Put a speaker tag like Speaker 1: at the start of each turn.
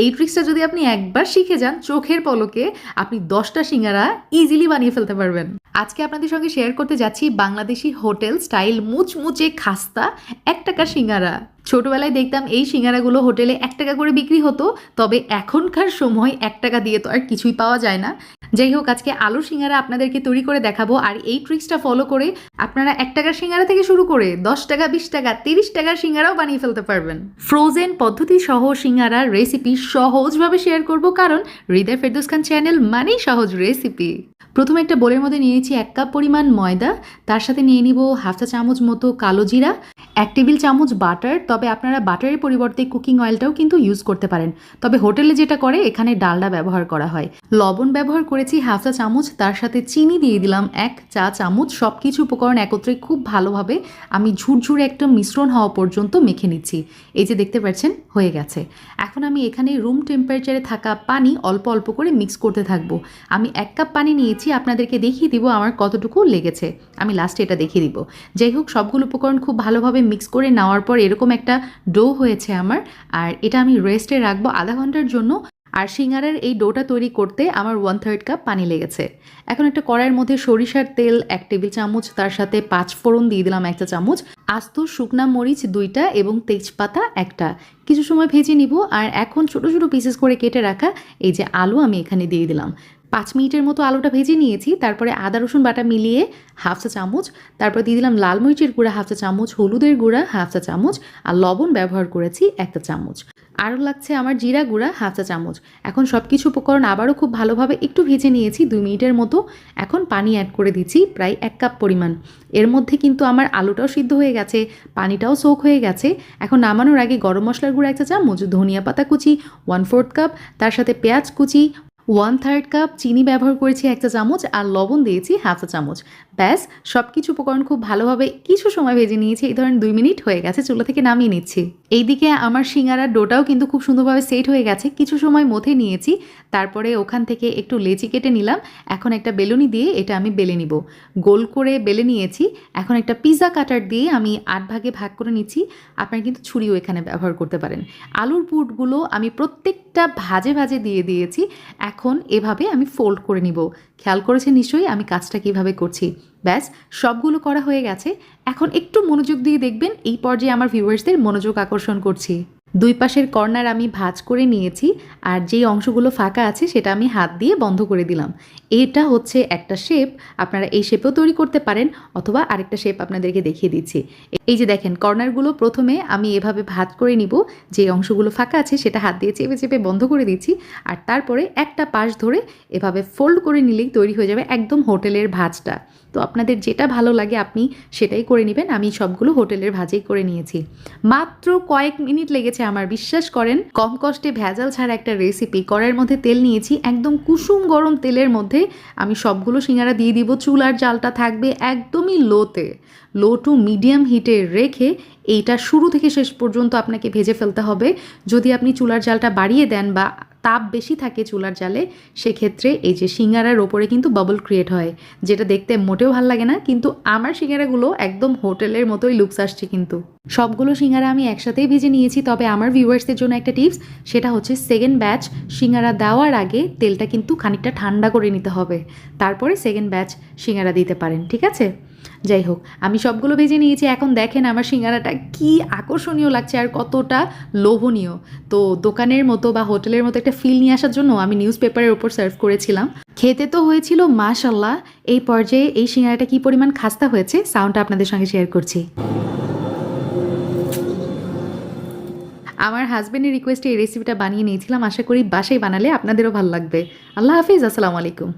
Speaker 1: এই ট্রিক্সটা যদি আপনি একবার শিখে যান, চোখের পলকে আপনি দশটা সিঙ্গারা ইজিলি বানিয়ে ফেলতে পারবেন। আজকে আপনাদের সঙ্গে শেয়ার করতে যাচ্ছি বাংলাদেশি হোটেল স্টাইল মুচমুচে খাস্তা এক টাকা সিঙ্গারা। ছোটবেলায় দেখতাম এই সিঙ্গারাগুলো হোটেলে এক টাকা করে বিক্রি হতো, তবে এখনকার সময় এক টাকা দিয়ে তো আর কিছুই পাওয়া যায় না। যাই হোক, আজকে আলু সিঙ্গারা আপনাদেরকে তৈরি করে দেখাবো। আর এই ট্রিক্সটা ফলো করে আপনারা এক টাকার সিঙ্গারা থেকে শুরু করে দশ টাকা, বিশ টাকা, তিরিশ টাকার সিঙ্গারাও বানিয়ে ফেলতে পারবেন। ফ্রোজেন পদ্ধতি সহ সিঙ্গারার রেসিপি সহজভাবে শেয়ার করব, কারণ হৃদয় ফেরদৌস খান চ্যানেল মানেই সহজ রেসিপি প্রথমে একটা বোলের মধ্যে নিয়ে নিচ্ছি এক কাপ পরিমাণ ময়দা, তার সাথে নিয়ে নিব হাফ চা চামচ মতো কালো জিরা, এক টেবিল চামচ বাটার, তবে আপনারা বাটারের পরিবর্তে কুকিং অয়েলটাও কিন্তু ইউজ করতে পারেন। তবে হোটেলে যেটা করে, এখানে ডালডা ব্যবহার করা হয়। লবণ ব্যবহার করেছি হাফ চা চামচ, তার সাথে চিনি দিয়ে দিলাম এক চা চামচ। সব কিছু উপকরণ একত্রে খুব ভালোভাবে আমি ঝুরঝুরে একটা মিশ্রণ হওয়া পর্যন্ত মেখে নিচ্ছি। এই যে দেখতে পাচ্ছেন, হয়ে গেছে। এখন আমি এখানে রুম টেম্পারেচারে থাকা পানি অল্প অল্প করে মিক্স করতে থাকব। আমি এক কাপ পানি নিয়েছি, আপনাদেরকে দেখিয়ে দিব আমার কতটুকু লেগেছে। আমি লাস্টে এটা দেখিয়ে দিব। যাই হোক, সবগুলো উপকরণ খুব ভালোভাবে মিক্স করে নেওয়ার পর এরকম একটা ডো হয়েছে আমার। আর এটা আমি রেস্টে রাখব আধা ঘণ্টার জন্য। আর সিঙ্গারের এই ডোটা তৈরি করতে আমার ওয়ান থার্ড কাপ পানি লেগেছে। এখন একটা কড়াইয়ের মধ্যে সরিষার তেল, এক টেবিল চামচ, তার সাথে পাঁচ ফোড়ন দিয়ে দিলাম একটা চামচ, আস্ত শুকনা মরিচ দুইটা এবং তেজপাতা একটা। কিছু সময় ভেজে নিব আর এখন ছোট ছোট পিসেস করে কেটে রাখা এই যে আলু আমি এখানে দিয়ে দিলাম। পাঁচ মিনিটের মতো আলুটা ভেজে নিয়েছি, তারপরে আদা, রসুন বাটা মিলিয়ে হাফ চা চামচ, তারপর দিয়ে দিলাম লাল মরিচের গুঁড়া হাফ চা চামচ, হলুদের গুঁড়া হাফ চা চামচ, আর লবণ ব্যবহার করেছি একটা চামচ। আরও লাগছে আমার জিরা গুঁড়া হাফ চা চামচ। এখন সব কিছু উপকরণ আবারও খুব ভালোভাবে একটু ভেজে নিয়েছি, দুই মিনিটের মতো। এখন পানি অ্যাড করে দিচ্ছি প্রায় এক কাপ পরিমাণ। এর মধ্যে কিন্তু আমার আলুটাও সিদ্ধ হয়ে গেছে, পানিটাও সোক হয়ে গেছে। এখন নামানোর আগে গরম মশলার গুঁড়া এক চা চামচ, ধনিয়া পাতা কুচি ওয়ান ফোর্থ কাপ তার সাথে পেঁয়াজ কুচি ওয়ান থার্ড কাপ চিনি ব্যবহার করেছি একটা চামচ আর লবণ দিয়েছি হাফ চা চামচ। ব্যাস সব কিছু উপকরণ খুব ভালোভাবে কিছু সময় ভেজে নিয়েছি, এই ধরেন দুই মিনিট হয়ে গেছে, চুলা থেকে নামিয়ে নিচ্ছি। এইদিকে আমার সিঙ্গারার ডোটাও কিন্তু খুব সুন্দরভাবে সেট হয়ে গেছে। কিছু সময় মথে নিয়েছি। তারপরে ওখান থেকে একটু লেচি কেটে নিলাম। এখন একটা বেলুনি দিয়ে এটা আমি বেলে নিব। গোল করে বেলে নিয়েছি। এখন একটা পিৎজা কাটার দিয়ে আমি আট ভাগে ভাগ করে নিচ্ছি। আপনারা কিন্তু ছুরিও এখানে ব্যবহার করতে পারেন। আলুর পুটগুলো আমি প্রত্যেকটা ভাজে ভাজে দিয়ে দিয়েছি। এখন এভাবে আমি ফোল্ড করে নিব। খেয়াল করেছে নিশ্চয়ই? আমি কাজটা কীভাবে করছি? ব্যাস, সবগুলো করা হয়ে গেছে। এখন একটু মনোযোগ দিয়ে দেখবেন এই পর্যায়ে আমার ভিউয়ার্সদের মনোযোগ আকর্ষণ করছি। দুই পাশের কর্নার আমি ভাঁজ করে নিয়েছি আর যেই অংশগুলো ফাঁকা আছে সেটা আমি হাত দিয়ে বন্ধ করে দিলাম। এটা হচ্ছে একটা শেপ, আপনারা এই শেপেও তৈরি করতে পারেন অথবা আরেকটা শেপ আপনাদেরকে দেখিয়ে দিচ্ছি। এই যে দেখেন, কর্নারগুলো প্রথমে আমি এভাবে ভাঁজ করে নিব যে অংশগুলো ফাঁকা আছে সেটা হাত দিয়ে চেপে চেপে বন্ধ করে দিচ্ছি আর তারপরে একটা পাশ ধরে এভাবে ফোল্ড করে নিলেই তৈরি হয়ে যাবে একদম হোটেলের ভাঁজটা। তো আপনাদের যেটা ভালো লাগে আপনি সেটাই করে নেবেন, আমি সবগুলো হোটেলের ভাজেই করে নিয়েছি। মাত্র কয়েক মিনিট লেগেছে আমার বিশ্বাস করেন, কম কষ্টে ভেজাল ছাড়া একটা রেসিপি কড়াইয়ের মধ্যে তেল নিয়েছি, একদম কুসুম গরম তেলের মধ্যে আমি সবগুলো সিঙ্গারা দিয়ে দিব চুলার জালটা থাকবে একদমই লোতে। লো টু মিডিয়াম হিটে রেখে এইটা শুরু থেকে শেষ পর্যন্ত আপনাকে ভেজে ফেলতে হবে। যদি আপনি চুলার জালটা বাড়িয়ে দেন বা তাপ বেশি থাকে চুলার জালে, সেক্ষেত্রে এই যে সিঙ্গারার ওপরে কিন্তু বাবল ক্রিয়েট হয়, যেটা দেখতে মোটেও ভালো লাগে না, কিন্তু আমার সিঙ্গারাগুলো একদম হোটেলের মতোই লুকস আসছে কিন্তু। সবগুলো সিঙ্গারা আমি একসাথেই ভেজে নিয়েছি, তবে আমার ভিউয়ার্সদের জন্য একটা টিপস সেটা হচ্ছে সেকেন্ড ব্যাচ সিঙ্গারা দেওয়ার আগে তেলটা কিন্তু খানিকটা ঠান্ডা করে নিতে হবে, তারপরে সেকেন্ড ব্যাচ সিঙ্গারা দিতে পারেন, ঠিক আছে? যাই হোক, আমি সবগুলো ভেজে নিয়েছি, এখন দেখেন আমার সিঙ্গারাটা কি আকর্ষণীয় লাগছে আর কতটা লোভনীয়। তো দোকানের মতো বা হোটেলের মতো একটা ফিল নিয়ে আসার জন্য আমি নিউজ পেপারের ওপর সার্ভ করেছিলাম। খেতে তো হয়েছিল মাশাল্লাহ এই পর্যায়ে এই সিঙ্গারাটা কি পরিমাণ খাস্তা হয়েছে সাউন্ডটা আপনাদের সঙ্গে শেয়ার করছি। আমার হাজব্যান্ডের রিকোয়েস্টে এই রেসিপিটা বানিয়ে নিয়েছিলাম, আশা করি বাসায় বানালে আপনাদেরও ভালো লাগবে। আল্লাহ হাফিজ, আসসালামু আলাইকুম।